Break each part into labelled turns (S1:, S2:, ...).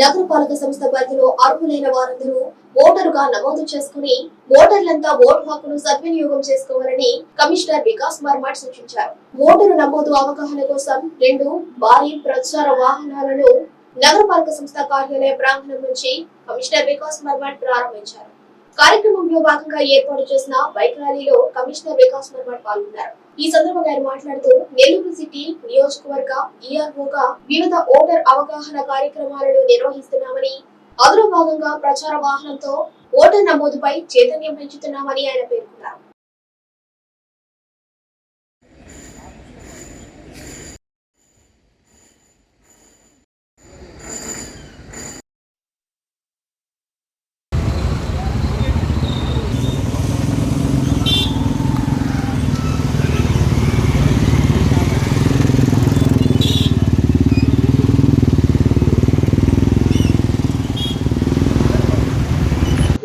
S1: నగరపాలక సంస్థ పరిధిలో అర్హులైన వారందరూ ఓటరుగా నమోదు చేసుకుని ఓటర్లంతా ఓటు హక్కును సద్వినియోగం చేసుకోవాలని కమిషనర్ వికాస్ మర్మాట్ సూచించారు. ఓటరు నమోదు అవగాహన కోసం రెండు భారీ ప్రచార వాహనాలను నగరపాలక సంస్థ కార్యాలయ ప్రాంగణం నుంచి కమిషనర్ వికాస్ మర్మాట్ ప్రారంభించారు. కార్యక్రమంలో భాగంగా ఏర్పాటు చేసిన బైక్ ర్యాలీలో కమిషనర్ వికాస్ మర్మాట్ పాల్గొన్నారు. ఈ సందర్భంగా ఆయన మాట్లాడుతూ నెల్లూరు సిటీ నియోజకవర్గ ఈఆర్ఓగా వివిధ ఓటర్ అవగాహన కార్యక్రమాలను నిర్వహిస్తున్నామని అందులో భాగంగా ప్రచార వాహనంతో ఓటర్ నమోదుపై చైతన్యం పెంచుతున్నామని ఆయన పేర్కొన్నారు.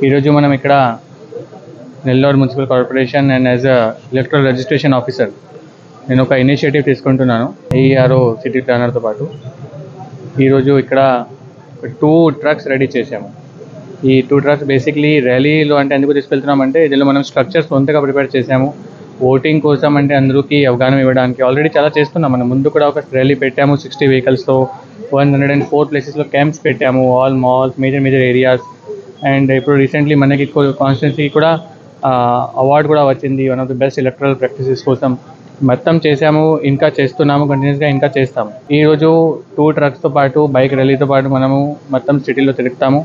S2: ఈరోజు మనం ఇక్కడ Nellore municipal corporation and as a electoral registration officer నేను ఒక ఇనిషియేటివ్ తీసుకుంటున్నాను ఏఆర్ఓ సిటీ ప్లానర్తో పాటు. ఈరోజు ఇక్కడ టూ ట్రక్స్ రెడీ చేసాము ఈ టూ ట్రక్స్ బేసిక్లీ ర్యాలీలో అంటే ఎందుకు తీసుకెళ్తున్నామంటే ఇందులో మనం స్ట్రక్చర్స్ సొంతగా ప్రిపేర్ చేసాము ఓటింగ్ కోసం అంటే అందరికీ అవగాహన ఇవ్వడానికి ఆల్రెడీ చాలా చేస్తున్నాం. మనం ముందు కూడా ఒక ర్యాలీ పెట్టాము సిక్స్టీ వెహికల్స్తో వన్ హండ్రెడ్ అండ్ ఫోర్ ప్లేసెస్లో క్యాంప్స్ పెట్టాము all malls major major areas and ఇప్పుడు రీసెంట్లీ మనకి కాన్స్టిట్యున్సీకి కూడా అవార్డు కూడా వచ్చింది. One of the best electoral practices కోసం మొత్తం చేసాము ఇంకా చేస్తున్నాము కంటిన్యూస్గా ఇంకా చేస్తాము. ఈరోజు టూ ట్రక్స్తో పాటు బైక్ ర్యాలీతో పాటు మనము మొత్తం సిటీలో తిరుగుతాము.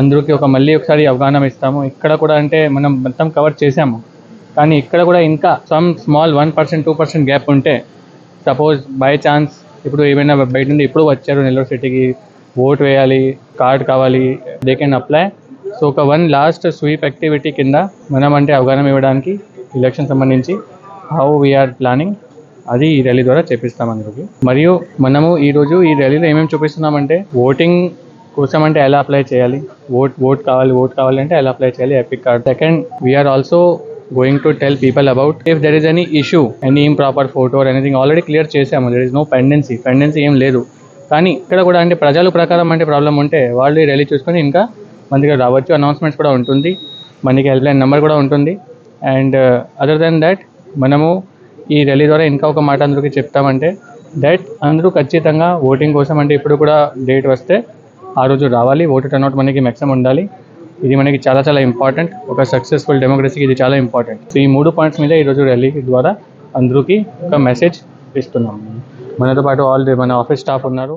S2: అందరికీ ఒక మళ్ళీ ఒకసారి అవగాహన ఇస్తాము. ఇక్కడ కూడా అంటే మనం మొత్తం కవర్ చేసాము కానీ ఇక్కడ కూడా ఇంకా some small one percent two percent gap ఉంటే సపోజ్ బై ఛాన్స్ ఇప్పుడు ఏమైనా బయట నుండి ఇప్పుడు వచ్చారు నెల్లూరు సిటీకి ఓట్ వేయాలి కార్డ్ కావాలి దే కెన్ అప్లై సో ఒక వన్ లాస్ట్ స్వీప్ యాక్టివిటీ కింద మనం అంటే అవగాహన ఇవ్వడానికి ఎలక్షన్ సంబంధించి హౌ వీఆర్ ప్లానింగ్ అది ఈ ర్యాలీ ద్వారా చేపిస్తాం అందరికి. మరియు మనము ఈరోజు ఈ ర్యాలీలో ఏమేమి చూపిస్తున్నామంటే ఓటింగ్ కోసం అంటే ఎలా అప్లై చేయాలి? ఓట్ ఓట్ కావాలి ఓట్ కావాలి అంటే ఎలా అప్లై చేయాలి? EPIC card second we're also going to tell people about if there is any issue any improper photo anything already clear చేసాము there is no pendency pendency ఏం లేదు. కానీ ఇక్కడ కూడా అంటే ప్రజలు ప్రకారం అంటే ప్రాబ్లం ఉంటే వాళ్ళు ఈ ర్యాలీ చూసుకొని ఇంకా మన దగ్గర రావచ్చు. అనౌన్స్మెంట్స్ కూడా ఉంటుంది. మనకి హెల్ప్ లైన్ నెంబర్ కూడా ఉంటుంది. అండ్ అదర్ దెన్ దట్ మనము ఈ ర్యాలీ ద్వారా ఇంకా ఒక మాట అందరికీ చెప్తామంటే దట్ అందరూ ఖచ్చితంగా ఓటింగ్ కోసం అంటే ఇప్పుడు కూడా డేట్ వస్తే ఆ రోజు రావాలి. ఓటు టర్న్అవుట్ మనకి మ్యాక్సిమం ఉండాలి. ఇది మనకి చాలా చాలా ఇంపార్టెంట్ ఒక సక్సెస్ఫుల్ డెమోక్రసీకి ఇది చాలా ఇంపార్టెంట్ సో ఈ మూడు పాయింట్స్ మీద ఈరోజు ర్యాలీ ద్వారా అందరికీ ఒక మెసేజ్ ఇస్తున్నాం మనతో పాటు ఆల్ మన ఆఫీస్ స్టాఫ్ ఉన్నారు.